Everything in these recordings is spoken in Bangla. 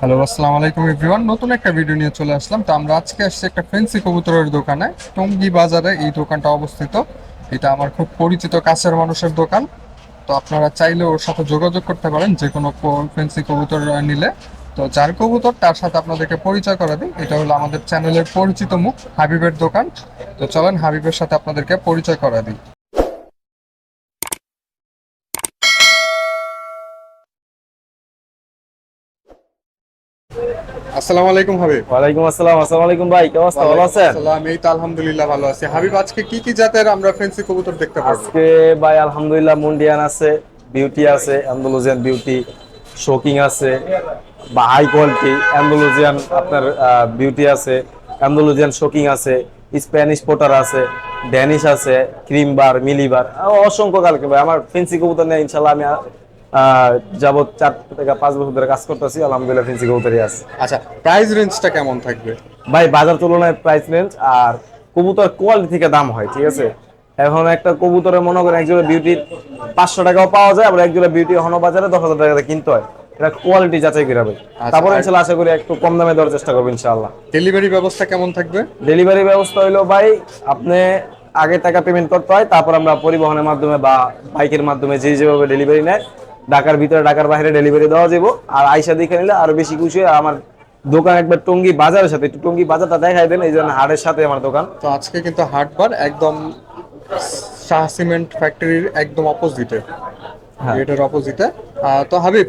হ্যালো আসসালামু আলাইকুম এভরিওয়ান নতুন একটা ভিডিও নিয়ে চলে আসলাম। তো আমরা আজকে আসছি একটা ফেন্সি কবুতরের দোকানে। টঙ্গী বাজারে এই দোকানটা অবস্থিত। এটা আমার খুব পরিচিত কাছের মানুষের দোকান। তো আপনারা চাইলে ওর সাথে যোগাযোগ করতে পারেন, যে কোনো ফেন্সি কবুতর নিলে। তো যার কবুতর, তার সাথে আপনাদেরকে পরিচয় করে দিই। এটা হলো আমাদের চ্যানেলের পরিচিত মুখ, হাবিবের দোকান। তো চলেন হাবিবের সাথে আপনাদেরকে পরিচয় করে দিই। আসসালামু আলাইকুম হাবিব। ওয়ালাইকুম আসসালাম। আসসালামু আলাইকুম ভাই কেমন আছেন? ভালো আছেন? সালাম এই তো আলহামদুলিল্লাহ ভালো আছি। হাবিব আজকে কি কি জাতের আমরা ফেন্সি কবুতর দেখতে পারব আজকে ভাই আলহামদুলিল্লাহ মুন্ডিয়ান আছে বিউটি আছে বিউটি শোকিং আছে বা হাই কোয়ালিটি অ্যান্ডালুজিয়ান আপনার বিউটি আছে অ্যান্ডালুজিয়ান শোকিং আছে স্প্যানিশ পোটার আছে ড্যানিশ আছে ক্রিম বার মিলি বার অসংখ্য কালকে ভাই। আমার ফেন্সি কবুতর নিয়ে ইনশাল্লাহ আমি যাবত চার থেকে পাঁচ বছর ধরে কাজ করতেছি আলহামদুলিল্লাহ ফেন্সি কবুতরই আছে। আচ্ছা প্রাইস রেঞ্জটা কেমন থাকবে? ভাই বাজার তুলনায় প্রাইস রেঞ্জ আর কবুতর কোয়ালিটি থেকে দাম হয় ঠিক আছে? এখন একটা কবুতরের মনে করেন একজোড়া বিউটির পাঁচশো টাকাও পাওয়া যায় আবার একজোড়া বিউটি হন বাজারে দশ হাজার টাকাতে কিনতে হয়। এটা কোয়ালিটি যাচাই করে ভাই। তারপরে ইনশাল্লাহ আশা করি একটু কম দামে দেওয়ার চেষ্টা করব ইনশাআল্লাহ। ডেলিভারি ব্যবস্থা কেমন থাকবে? ডেলিভারি ব্যবস্থা হইল ভাই আপনি আগে টাকা পেমেন্ট করতে হয় তারপর আমরা পরিবহনের মাধ্যমে বা বাইকের মাধ্যমে যে যেভাবে ডেলিভারি নেয় ঢাকার ভিতরে, ঢাকার বাইরে ডেলিভারি দেওয়া যাব আর আইসা দেখে নিলে আরও বেশি খুশি। আমার দোকান একবার টঙ্গি বাজারের সাথে, একটু টঙ্গি বাজারটা দেখাই দেন, এই জন্য হাটের সাথে আমার দোকান তো আজকে কিন্তু হাটবার একদম শাহ সিমেন্ট ফ্যাক্টরির একদম অপোজিটে। এটার অপোজিটে তো হাবিব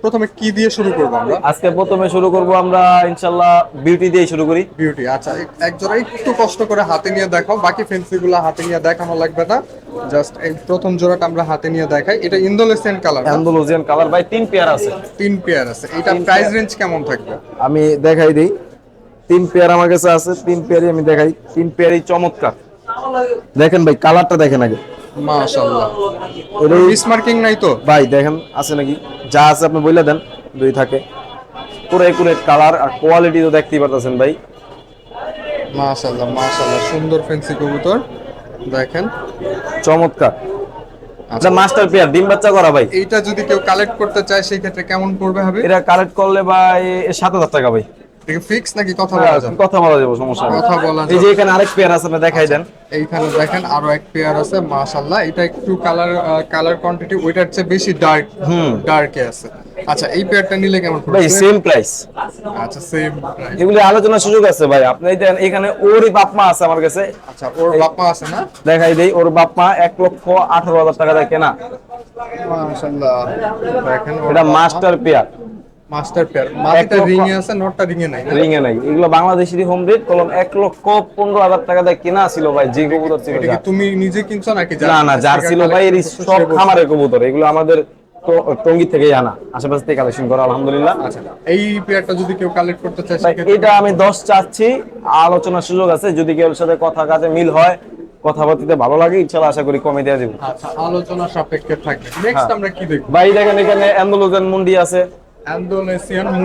প্রথমে কি দিয়ে শুরু করব আমরা? আজকে প্রথমে শুরু করব আমরা ইনশাল্লাহ বিউটি দিয়ে শুরু করি। বিউটি আচ্ছা এক- এক জোড়া একটু কষ্ট করে হাতে নিয়ে দেখাও বাকি ফেন্সি গুলো হাতে নিয়ে দেখানো লাগবে না। জাস্ট এই প্রথম জোড়াটা আমরা হাতে নিয়ে দেখাই। এটা ইন্দোলেসিয়ান কালার অ্যান্ডালুজিয়ান কালার ভাই তিন পেয়ার আছে। তিন পেয়ার আছে। এটা প্রাইস রেঞ্জ কেমন থাকবে? আমি দেখাই দিই। তিন পেয়ার আমার কাছে আছে তিন পেয়ারই আমি দেখাই। তিন পেয়ারই চমৎকার। দেখেন ভাই কালারটা দেখেন আগে। মাশাআল্লাহ। এটা মিস মার্কিং নাই তো? ভাই দেখেন আছে নাকি? যা আছে আপনি বলে দেন দুই থাকে। পুরো একুরেট কালার আর কোয়ালিটি তো দেখতেই পারতেছেন ভাই। মাশাআল্লাহ মাশাআল্লাহ সুন্দর ফেন্সি কবুতর। দেখেন। চমৎকার। আচ্ছা। মাস্টার পেয়ার ডিম বাচ্চা করা ভাই। এইটা যদি কেউ কালেক্ট করতে চায় সেই ক্ষেত্রে কেমন পড়বে হবে? এটা কালেক্ট করলে ভাই সাত হাজার টাকা ভাই। এটা ফিক্স নাকি কথা বলা যাবে? কথা বলা যাবে সমস্যা নেই। কথা বলা এই যে এখানে আরেক পেয়ার আছে আপনি দেখাই দেন। এইখানে দেখেন আরও এক পেয়ার আছে মাশাআল্লাহ। এটা একটু কালার কালার কোয়ান্টিটি ওইটার চেয়ে বেশি ডার্ক হুম। ডার্কে আছে। আচ্ছা এই পেয়ারটা নিলে কেমন ভাই সেম প্রাইস আচ্ছা সেম প্রাইস এগুলি আলোচনার সুযোগ আছে ভাই। আপনি এখানে ওরই বাপ মা আছে আমার কাছে। আচ্ছা ওর বাপমা আছে না? দেখাই দেই ওর বাপ মা এক লক্ষ আঠারো হাজার টাকা দিয়ে কেনা। মাশাআল্লাহ। দেখেন এটা মাস্টার পেয়ার মাস্টার পেয়ার মাটিটা রিং এ আছে নটটা রিং এ নাই। রিং এ নাই। এগুলো বাংলাদেশেরই হোম রেট কলম এক লক্ষ পনেরো হাজার টাকা দিয়ে কেনা ছিল ভাই যে কবুতর ছিল এটা তুমি নিজে কিনছো নাকি না না যার ছিল ভাই এর সব খামারের কবুতর। এগুলো আমাদের তো- টঙ্গী আনা। আশেপাশ থেকে কালেকশন করা আলহামদুলিল্লাহ। এই পেয়ারটা যদি কেউ কালেক্ট করতে চায় এটা আমি দশ চাচ্ছি। আলোচনার সুযোগ আছে। যদি কেউ সাথে কথা কাজে মিল হয় কথাবার্তিতে ভালো লাগে ইনশাল্লাহ আশা করি কমে দেওয়া দেবো আচ্ছা আলোচনা সাপেক্ষে থাকবে। নেক্সট আমরা কি দেখব? ভাই দেখেন এখানে অ্যান্ডোলোজেন মুন্ডি আছে।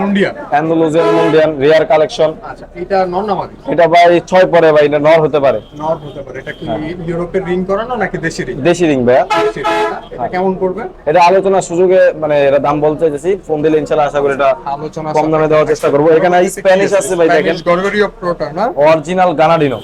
মুন্ডিয়ান রেয়ার কালেকশন। আচ্ছা এটা নন্নামাদি এটা ভাই ছয় পরে ভাই এটা নর হতে পারে। নর্থ হতে পারে। এটা কি ইউরোপের রিং করানো নাকি দেশি রিং? দেশি রিং এটা কেমন পড়বে? এটা আলোচনার সুযোগে মানে এটা দাম বলতে চাইছি ফোন দিলে ইনশাল্লাহ আশা করি এটা আলোচনা কম দামে দেওয়ার চেষ্টা করব। এখানে স্প্যানিশ আছে ভাই দেখেন। গরগরিও প্রোটা না? অরিজিনাল গানাডিনো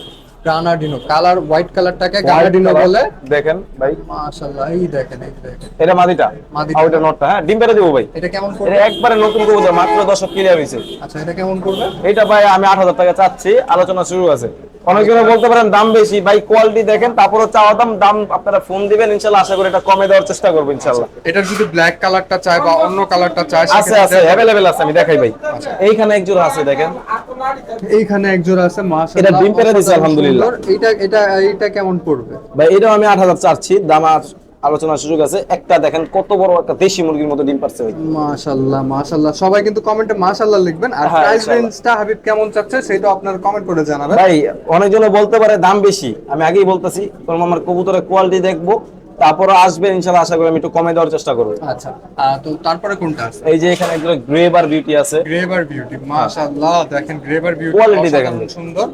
গানাডিনো কালার হোয়াইট কালারটাকে গানাডিনো বলে। দেখেন ভাই। মাশাআল্লাহ এই দেখেন এই দেখেন। এটা মাদিটা। মাদিটা। নটটা হ্যাঁ ডিম দেবো ভাই। এটা কেমন এটা একবারে নতুন কবুতর মাত্র দশক ক্লিয়ার হয়েছে। আচ্ছা এটা কেমন পড়বে এটা ভাই আমি আট হাজার টাকা চাচ্ছি আলোচনা শুরু আছে। অনেকজনে বলতে পারেন দাম বেশি। ভাই কোয়ালিটি দেখেন তারপরে চাওয়া দাম দাম আপনারা ফোন দিবেন ইনশাল্লাহ আশা করি এটা কমে দেওয়ার চেষ্টা করব ইনশাল্লাহ এটার যদি ব্ল্যাক কালারটা চায় বা অন্য কালারটা চায় আছে আছে আছে আমি দেখাই ভাই। এইখানে এক জোড়া আছে দেখেন। এইখানে এক জোড়া আছে মাশাআল্লাহ এটা ডিম পেড়ে দিছে, অসাধারণ। আলহামদুলিল্লাহ। এটা এটা এটা কেমন পড়বে? ভাই এটাও আমি আট হাজার চাচ্ছি। দাম আর আলোচনার সুযোগ আছে। একটা দেখেন কত বড় একটা দেশি মুরগির মতো ডিম পারছে ভাই। মাশাআল্লাহ মাশাআল্লাহ সবাই কিন্তু কমেন্টে মাশাআল্লাহ লিখবেন। আর হ্যাঁ, প্রাইস রেঞ্জটা হাবিব কেমন চাচ্ছে সেটা আপনারা কমেন্ট করে জানাবেন। ভাই অনেকজনে বলতে পারে দাম বেশি। আমি আগেই বলতেছি কারণ আমার কবুতরের কোয়ালিটি দেখব তারপরে আসবে ইনশাল্লাহ আশা করি আমি একটু কমে দেওয়ার চেষ্টা করব। আচ্ছা তো তারপরে কোনটা আছে? এই যে এখানে একজন গ্রেবার বিউটি আছে। গ্রেভার বিউটি মাশাআল্লাহ দেখেন গ্রেভার বিউটি Quality দেখেন। সুন্দর।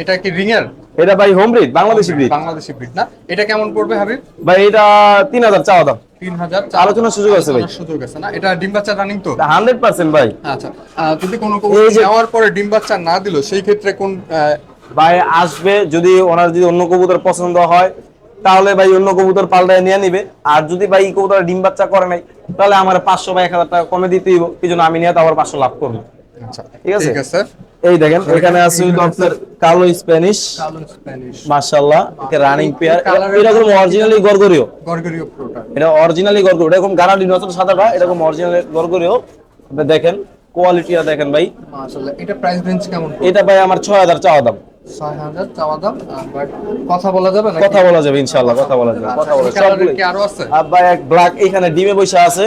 এটা কি রিং এর এটা ভাই home breed Bangladeshi breed Bangladeshi breed না। এটা কেমন পড়বে হাবিব? ভাই এটা তিন হাজার চাওয়া দাম। তিন হাজার আলোচনার সুযোগ আছে ভাই। সুযোগ আছে না? এটা ডিম বাচ্চা রানিং তো? হান্ড্রেড পার্সেন্ট ভাই। আচ্ছা যদি কোনো এই নেওয়ার পরে ডিম বাচ্চা না দিল সেই ক্ষেত্রে কোন ভাই আসবে যদি ওনার যদি অন্য কবুতর পছন্দ হয় তাহলে ভাই অন্য কবুতর পাল্টায় নিয়ে নিবে। আর যদি ভাই এই কবুতর ডিম বাচ্চা করে নাই তাহলে আমার পাঁচশো বা এক হাজার টাকা কমে দিতে দিব কি জন্য আমি নিয়ে তো আবার পাঁচশো লাভ করব। আচ্ছা ঠিক আছে? ঠিক আছে এই দেখেন এখানে আছে আপনার কালো স্প্যানিশ কালো স্প্যানিশ মাশাআল্লাহ এটা রানিং পেয়ার এরকম অরিজিনালি গরগরিও গরগরিও প্রোডাক্ট এটা অরিজিনালি গরগরিও এরকম গারালি নতুন সাদাটা এরকম অরিজিনালি গরগরিও আপনি দেখেন কোয়ালিটিটা দেখেন ভাই। মাশাআল্লাহ এটা প্রাইস রেঞ্জ কেমন এটা ভাই আমার ছয় হাজার চাওয়া দাম। ছয় হাজার চাওয়া দাম বাট কথা বলা যাবে না কথা বলা যাবে ইনশাআল্লাহ কথা বলা যাবে কথা বলা যাবে। কালারের সবগুলোই। কি আরও আছে? আর এক ব্ল্যাক এখানে ডিমে বসে আছে।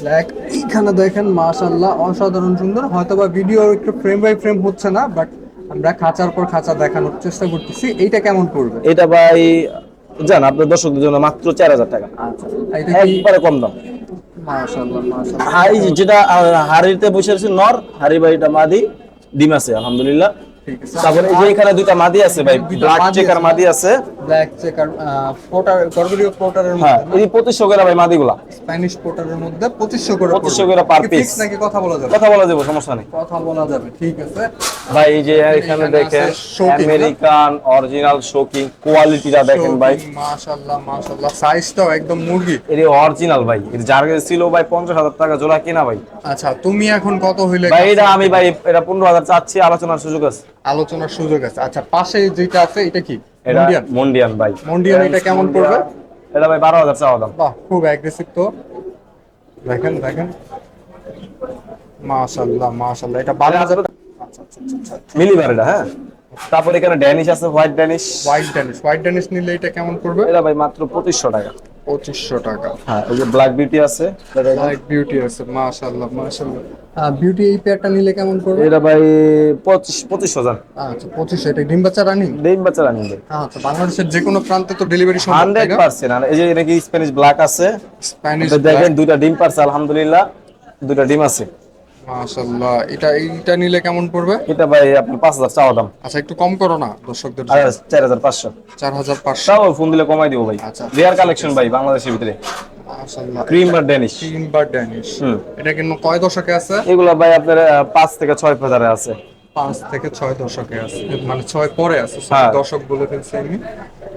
ব্ল্যাক এইখানে দেখেন মাশাআল্লাহ অসাধারণ সুন্দর। হয়তোবা ভিডিও একটু ফ্রেম বাই ফ্রেম হচ্ছে না বাট আমরা খাঁচার পর খাঁচা দেখানোর চেষ্টা করতেছি। এইটা কেমন পড়বে? এটা ভাই জান আপনার দর্শকদের জন্য মাত্র চার হাজার টাকা। আচ্ছা একবারে কম দাম। যেটা হাড়িতে বসে আছে নর হাড়ি বাড়িটা মাদি ডিম আছে আলহামদুলিল্লাহ। তারপরে এই যে এখানে দুইটা মাদি আছে ভাই ব্ল্যাক চেকার মাদি আছে। ব্ল্যাক চেকার গরগরীয় হ্যাঁ এই পঁচিশশো করে ভাই মাদিগুলা। স্প্যানিশ মধ্যে 2500 করে 2500 করে per piece। নাকি কথা বলা যাবে? কথা বলা যাবে সমস্যা নেই। কথা বলা যাবে ঠিক আছে। ভাই এই যে এখানে দেখেন? আমেরিকান অরিজিনাল শোকিং কোয়ালিটিটা দেখেন ভাই। মাশাআল্লাহ মাশাআল্লাহ। সাইজটাও একদম মুরগি। এর অরিজিনাল ভাই। এর যার কাছে ছিল ভাই পঞ্চাশ হাজার টাকা জোড়া কেনা ভাই। আচ্ছা তুমি এখন কত হইলে ভাই এটা আমি ভাই এটা পনেরো হাজার চাচ্ছি আলোচনার সুযোগ আছে। আলোচনার সুযোগ আছে। আচ্ছা পাশে যেটা আছে এটা কি? মন্ডিয়ান ভাই। মন্ডিয়ান এটা কেমন পড়বে? এটা ভাই বারো হাজার চাওয়া দাম। বাহ খুব অ্যাগ্রেসিভ তো। দেখেন দেখেন। মাশাল্লাহ মাশাল্লাহ এটা 12000 মিলিবার এটা হ্যাঁ? তারপর এখানে ড্যানিশ আছে white Danish white Danish white Danish নিলে এটা কেমন পড়বে? এটা ভাই মাত্র পঁচিশশো টাকা। 2500 টাকা। হ্যাঁ এই যে ব্ল্যাক বিউটি আছে লাইট বিউটি আছে মাশাআল্লাহ মাশাআল্লাহ। বিউটি এই পেয়ারটা নিলে কেমন পড়বে? এটা ভাই পঁচিশ পঁচিশ হাজার। আচ্ছা 2500 এটা ডিম বাচ্চা রানিং ডিম বাচ্চারা নিবে আচ্ছা বাংলাদেশের যে কোনো প্রান্তে তো ডেলিভারি সম্ভব হান্ড্রেড পার্সেন্ট। আর এই যে এটা কি স্প্যানিশ ব্ল্যাক আছে? স্প্যানিশ দেখেন দুইটা ডিম পারছে আলহামদুলিল্লাহ। দুইটা ডিম আছে। মাশাআল্লাহ। এটা এইটা নিলে কেমন পড়বে? এটা ভাই আপনার পাঁচ হাজার চাওয়া দাম। আচ্ছা একটু কম করো না দর্শকদের জন্য। চার হাজার পাঁচশো। চার হাজার পাঁচশো। তাও ফোন দিলে কমাই দিব ভাই। আচ্ছা। রিয়ার কালেকশন ভাই বাংলাদেশের ভিতরে। মাশাআল্লাহ। ক্রিম বা ড্যানিশ তিনবার ড্যানিশ এটা কিন্তু কয় দশকে আছে? এগুলা ভাই আপনার আহ, পাঁচ থেকে ছয় হাজারে আছে। পাঁচ থেকে ছয় দশকে আছে মানে ছয় পরে আছে হ্যাঁ। দশক বলে ফেলছি আমি।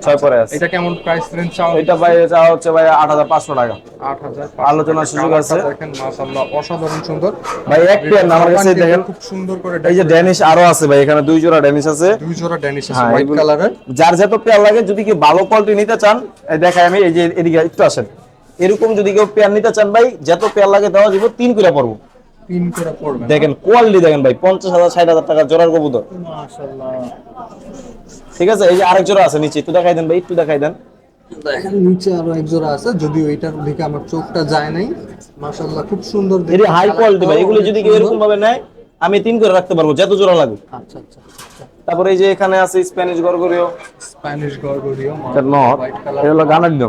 ছয় পরে আছে। এটা কেমন প্রাইস রেঞ্জ চাও এটা ভাই চাওয়া হচ্ছে ভাই আট হাজার পাঁচশো টাকা। আট হাজার আলোচনার সুযোগ আছে। দেখেন মাশাআল্লাহ অসাধারণ সুন্দর। ভাই এক পেয়ার আমার কাছে দেখেন। খুব সুন্দর করে এই যে ড্যানিশ আরও আছে ভাই এখানে দুই জোড়া ড্যানিশ আছে। দুই জোড়া ড্যানিশ আছে হ্যাঁ, হোয়াইট কালারের যার যত পেয়ার লাগে যদি কেউ ভালো কোয়ালিটি নিতে চান এই দেখাই আমি এই যে এদিকে একটু আসেন। এরকম যদি কেউ পেয়ার নিতে চান ভাই যত পেয়ার লাগে দেওয়া যাব তিন করে পড়ব। তিন করে পড়বে দেখেন কোয়ালিটি দেখেন ভাই পঞ্চাশ হাজার ষাট হাজার টাকা জোড়ার কবুতর। মাশাআল্লাহ। ঠিক আছে এই যে আরেক জোড়া আছে নিচে একটু দেখাই দেন ভাই একটু দেখাই দেন। দেখেন। নিচে আরও এক জোড়া আছে যদিও এটার দিকে আমার চোখটা যায় নাই। মাশাআল্লাহ খুব সুন্দর হাই কোয়ালিটি ভাই এগুলো যদি কেউ এরকম ভাবে নেয় আমি তিন করে রাখতে পারব যত জোড়া লাগে আচ্ছা আচ্ছা আচ্ছা। তারপরে এই যে এখানে আছে স্প্যানিশ গরগরিও স্প্যানিশ গরগরিও এটা নট এটা হলো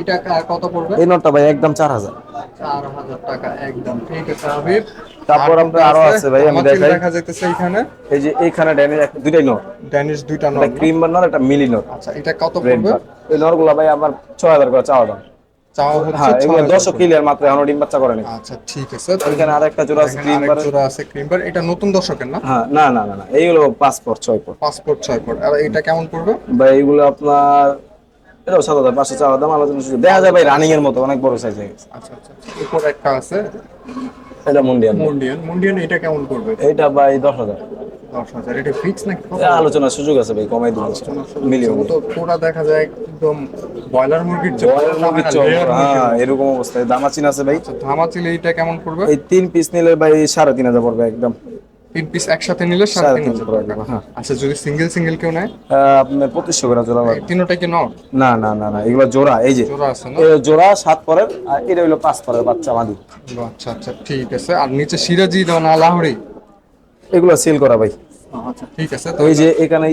এটা কত পড়বে? এই নটটা ভাই একদম চার হাজার। চার হাজার টাকা একদম। ঠিক আছে হাবিব। তারপর আপনার আরও আছে ভাই, আমি দেখাই। দেখা যাইতেছে এখানে এই যে এইখানে ড্যানিশ দুইটাই নট। ড্যানিশ দুইটা একটা ক্রিম নট একটা মিলি নট। আচ্ছা এটা কত পড়বে? এই নরগুলা ভাই আমার ছয় হাজার করে চাওয়া দাম। হচ্ছে হ্যাঁ এগুলো 6000 মাত্র এখনও ডিম বাচ্চা করেনি। আচ্ছা ঠিক আছে। তো এখানে আরেকটা জোড়া আছে ক্রিম বার। জোড়া আছে ক্রিম বার। এটা নতুন দর্শকের না? হ্যাঁ না না না না। এইগুলো পাসপোর্ট পর। পাসপোর্ট ছয় পর। আর এটা কেমন পড়বে? ভাই আপনার এটাও সাত হাজার পাঁচশো দাম আলোচনা সুযোগ দেখা যায় ভাই রানিং এর মতো অনেক বড় সাইজ হয়ে গেছে। আচ্ছা আচ্ছা আচ্ছা। উপর একটা আছে? এটা মুন্ডিয়ান মুন্ডিয়ান মুন্ডিয়ান এটা কেমন পড়বে? এইটা ভাই দশ হাজার। এটা আলোচনার সুযোগ আছে ভাই কমাই তো পুরা দেখা যায় একদম ব্রয়লার মুরগির চপ হ্যাঁ এরকম অবস্থায়। দামাচিন আছে ভাই। আচ্ছা ধামাচিলে এটা কেমন পড়বে? এই তিন পিস নিলে ভাই সাড়ে তিন হাজার পড়বে একদম। তিন পিস একসাথে নিলে সাড়ে তিন টাকা। হ্যাঁ। আচ্ছা যদি সিঙ্গেল সিঙ্গেল কেউ নেয়? আপনার পঁচিশশো করে জোড়া লাগবে তিনোটা কি নট? না না না না এগুলো জোড়া এই যে। জোড়া আছে না? জোড়া সাত পরের আর এটা হলো পাঁচ পরের বাচ্চা মাদি। আচ্ছা আচ্ছা ঠিক আছে। আর নিচে সিরাজি দাও না লাহরি এগুলো সেল করা ভাই। আচ্ছা ঠিক আছে তো ওই যে এখানে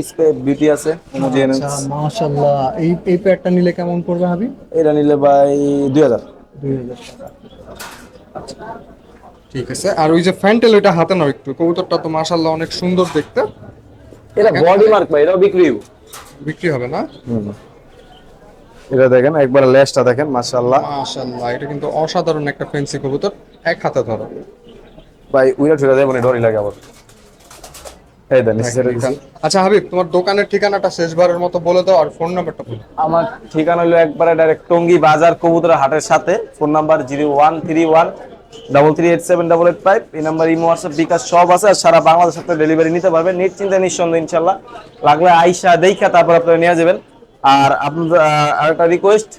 বিউটি আছে আচ্ছা মাশাআল্লাহ। এই এই প্যাডটা নিলে কেমন পড়বে হাবি? এটা নিলে ভাই দুই হাজার। দুই হাজার টাকা। আচ্ছা। ঠিক আছে। আর ওই যে ফ্যান্টেল ওইটা হাতে নাও একটু। কবুতরটা তো মাশাআল্লাহ অনেক সুন্দর দেখতে। এটা বডি মার্ক ভাই এটাও বিক্রি বিক্রি হবে না? এটা দেখেন একবার লেজটা দেখেন মাশাআল্লাহ। মাশাআল্লাহ এটা কিন্তু অসাধারণ একটা ফেন্সি কবুতর। এক হাতে ধরো। ভাই উইরা ঠুইরা দেবো ডরি লাগে আবার। এই দেন আচ্ছা হাবিব তোমার দোকানের ঠিকানাটা শেষবারের মতো বলে দাও আর ফোন নাম্বারটা বলো। আমার ঠিকানা হলো একবারে ডাইরেক্ট টঙ্গী বাজার কবুতর হাটের সাথে। Phone number zero one three one double three eight seven double eight five এই নাম্বার ইমো হোয়াটসঅ্যাপ বিকাশ সব আছে আর সারা বাংলাদেশ আপনার ডেলিভারি নিতে পারবেন। নিশ্চিন্তে নিঃসন্দেহ ইনশাল্লাহ। লাগলে আইসা দেখা তারপর আপনারা নিয়ে যাবেন। আর আরেকটা রিকোয়েস্ট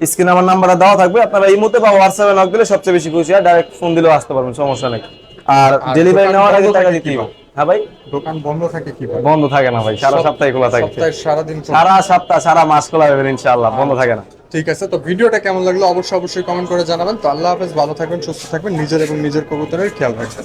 স্ক্রিনে আমার নাম্বারটা দেওয়া থাকবে। আপনারা এই মুহূর্তে বা হোয়াটসঅ্যাপে নক দিলে সবচেয়ে বেশি খুশি হয়। ডাইরেক্ট ফোন দিলেও আসতে পারবেন সমস্যা নেই। আর ডেলিভারি নেওয়ার আগে টাকা দিতে হবে। হ্যাঁ ভাই? দোকান বন্ধ থাকে বন্ধ থাকে না ভাই সারা সপ্তাহে খোলা থাকে। সারাদিন সারা সপ্তাহ সারা মাস খোলা যাবেন ইনশাআল্লাহ বন্ধ থাকে না। ঠিক আছে, তো ভিডিওটা কেমন লাগল অবশ্যই অবশ্যই কমেন্ট করে জানাবেন। তো আল্লাহ হাফেজ, ভালো থাকবেন, সুস্থ থাকবেন, নিজের এবং নিজের কবুতরের খেয়াল রাখবেন।